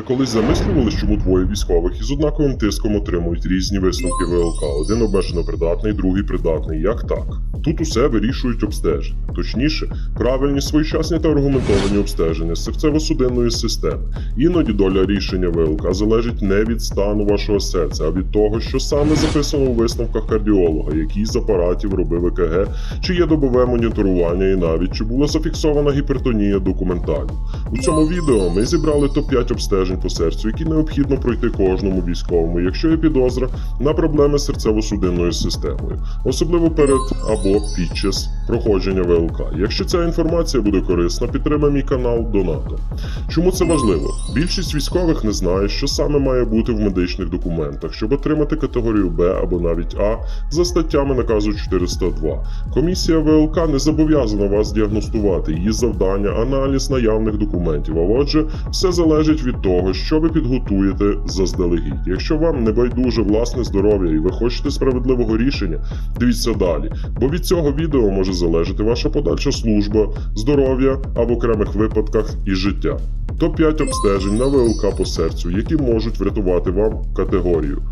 Ви колись замислювали, чому двоє військових із однаковим тиском отримують різні висновки ВЛК? Один обмежено придатний, другий придатний. Як так? Тут усе вирішують обстеження. Точніше, правильні, своєчасні та аргументовані обстеження серцево-судинної системи. Іноді доля рішення ВЛК залежить не від стану вашого серця, а від того, що саме записано у висновках кардіолога, який з апаратів робив ЕКГ, чи є добове моніторування і навіть чи була зафіксована гіпертонія документально. У цьому відео ми зібрали топ-5 обстежень по серцю, які необхідно пройти кожному військовому, якщо є підозра на проблеми з серцево-судинною системою, особливо перед або під час проходження ВЛК. Якщо ця інформація буде корисна, підтримай мій канал донатом. Чому це важливо? Більшість військових не знає, що саме має бути в медичних документах, щоб отримати категорію Б або навіть А за статтями наказу 402. Комісія ВЛК не зобов'язана вас діагностувати. Її завдання аналіз наявних документів. А отже, все залежить від того, що ви підготуєте заздалегідь. Якщо вам не байдуже власне здоров'я і ви хочете справедливого рішення, дивіться далі, бо від цього відео може залежати ваша подальша служба, здоров'я а в окремих випадках і життя. Топ-5 обстежень на ВЛК по серцю, які можуть врятувати вам категорію.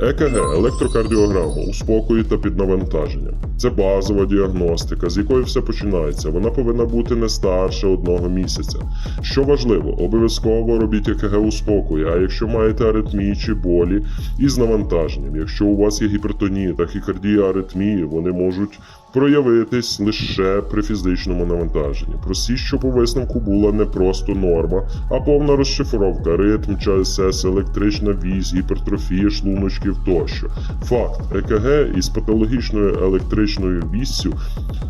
ЕКГ, електрокардіограма у спокої та під навантаженням. Це базова діагностика, з якої все починається. Вона повинна бути не старше одного місяця. Що важливо, обов'язково робіть ЕКГ у спокої, а якщо маєте аритмії чи болі із навантаженням, якщо у вас є гіпертонія, тахікардія, аритмії, вони можуть проявитись лише при фізичному навантаженні. Просіть, щоб у висновку була не просто норма, а повна розшифровка, ритм, ЧСС, електрична вісь, гіпертрофія шлуночків тощо. Факт: ЕКГ із патологічною електричною віссю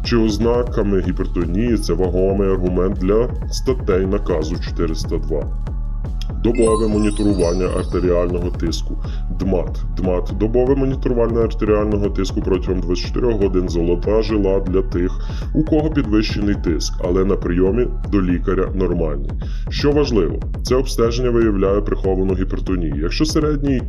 чи ознаками гіпертонії це вагомий аргумент для статей наказу 402. Добове моніторування артеріального тиску. ДМАТ. ДМАТ добове моніторування артеріального тиску протягом 24 годин золота жила для тих, у кого підвищений тиск, але на прийомі до лікаря нормальний. Що важливо, це обстеження виявляє приховану гіпертонію. Якщо середній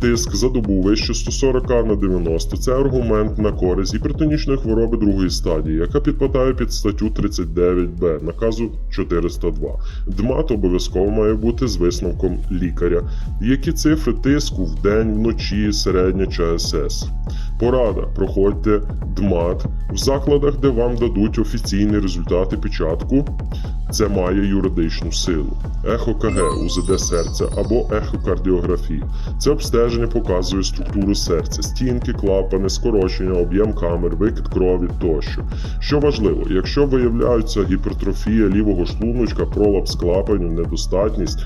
тиск за добу вище 140 на 90, це аргумент на користь гіпертонічної хвороби другої стадії, яка підпадає під статтю 39б наказу 402. ДМАТ обов'язково має бути з висновком лікаря. Які цифри тиску в день, вночі, середня ЧСС. Порада. Проходьте ДМАТ в закладах, де вам дадуть офіційні результати печатку. Це має юридичну силу. ЕХО-КГ, УЗД серця або ехокардіографія. Це обстеження показує структуру серця, стінки, клапани, скорочення, об'єм камер, викид крові тощо. Що важливо, якщо виявляються гіпертрофія лівого шлуночка, пролапс клапанів, недостатність,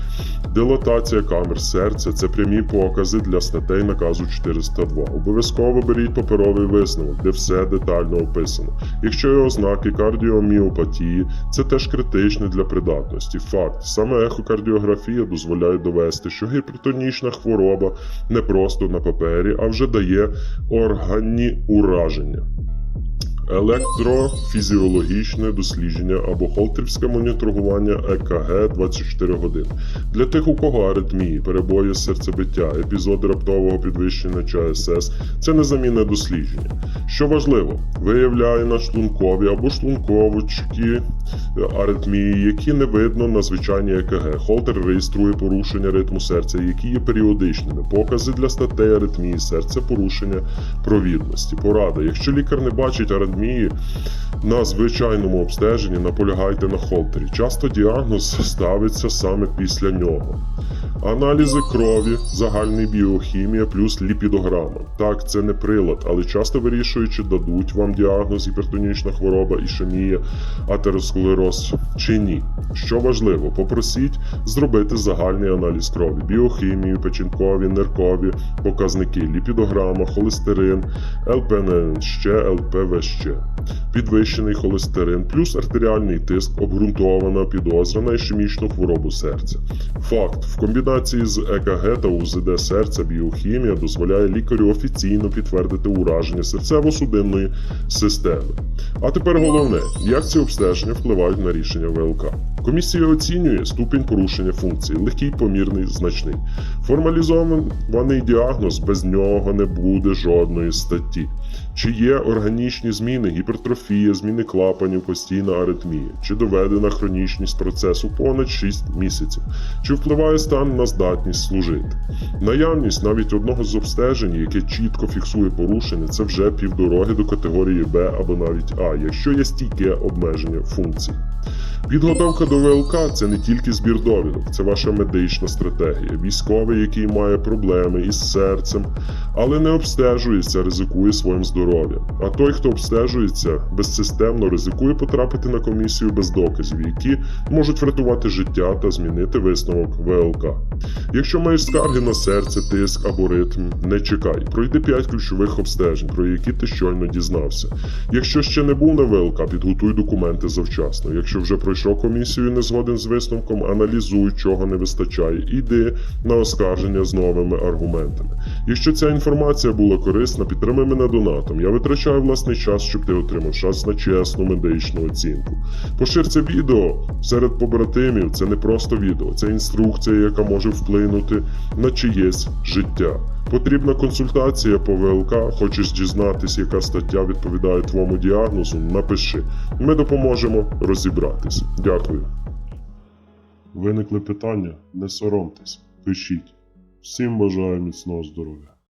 дилатація камер серця це прямі покази для статей наказу 402. Обов'язково беріть паперовий висновок, де все детально описано. Якщо є ознаки кардіоміопатії, це теж критичне для придатності. Факт, саме ехокардіографія дозволяє довести, що гіпертонічна хвороба не просто на папері, а вже дає органні ураження. Електрофізіологічне дослідження або холтерівське моніторування ЕКГ 24 години. Для тих, у кого аритмії, перебої серцебиття, епізоди раптового підвищення ЧСС це незамінне дослідження. Що важливо, виявляє на шлункові або шлунковочки аритмії, які не видно на звичайній ЕКГ. Холтер реєструє порушення ритму серця, які є періодичними. Покази для статей аритмії серця, порушення провідності. Порада. Якщо лікар не бачить аритмії на звичайному обстеженні, наполягайте на холтері. Часто діагноз ставиться саме після нього. Аналізи крові, загальний біохімія плюс ліпідограма. Так, це не прилад, але часто вирішують, чи дадуть вам діагноз гіпертонічна хвороба, ішемія, атеросклероз чи ні. Що важливо, попросіть зробити загальний аналіз крові, біохімію, печінкові, ниркові показники, ліпідограма, холестерин, ЛПН, ще ЛПВЩ. Підвищений холестерин, плюс артеріальний тиск, обґрунтована підозра на ішемічну хворобу серця. Факт: в комбінації з ЕКГ та УЗД серця біохімія дозволяє лікарю офіційно підтвердити ураження серцево-судинної системи. А тепер головне, як ці обстеження впливають на рішення ВЛК. Комісія оцінює ступінь порушення функції, легкий, помірний, значний. Формалізований діагноз без нього не буде жодної статті. Чи є органічні зміни, гіпертрофія? зміни клапанів, постійна аритмія, чи доведена хронічність процесу понад 6 місяців, чи впливає стан на здатність служити. Наявність навіть одного з обстежень, яке чітко фіксує порушення, це вже півдороги до категорії Б або навіть А, якщо є стійке обмеження функцій. Підготовка до ВЛК це не тільки збір довідок, це ваша медична стратегія. Військовий, який має проблеми із серцем, але не обстежується, ризикує своїм здоров'ям. А той, хто обстежується, безсистемно ризикує потрапити на комісію без доказів, які можуть врятувати життя та змінити висновок ВЛК. Якщо маєш скарги на серце, тиск або ритм, не чекай. Пройди 5 ключових обстежень, про які ти щойно дізнався. Якщо ще не був на ВЛК, підготуй документи завчасно. Якщо вже пройшов комісію і не згоден з висновком, аналізуй, чого не вистачає, і йди на оскарження з новими аргументами. Якщо ця інформація була корисна, підтримай мене донатом. Я витрачаю власний час, щоб ти отримав шанс на чесну медичну оцінку. Пошир це відео серед побратимів. Це не просто відео, це інструкція, яка може вплинути на чиєсь життя. Потрібна консультація по ВЛК. Хочеш дізнатись, яка стаття відповідає твоєму діагнозу? Напиши. Ми допоможемо розібратись. Дякую. Виникли питання? Не соромтесь, пишіть. Всім бажаю міцного здоров'я.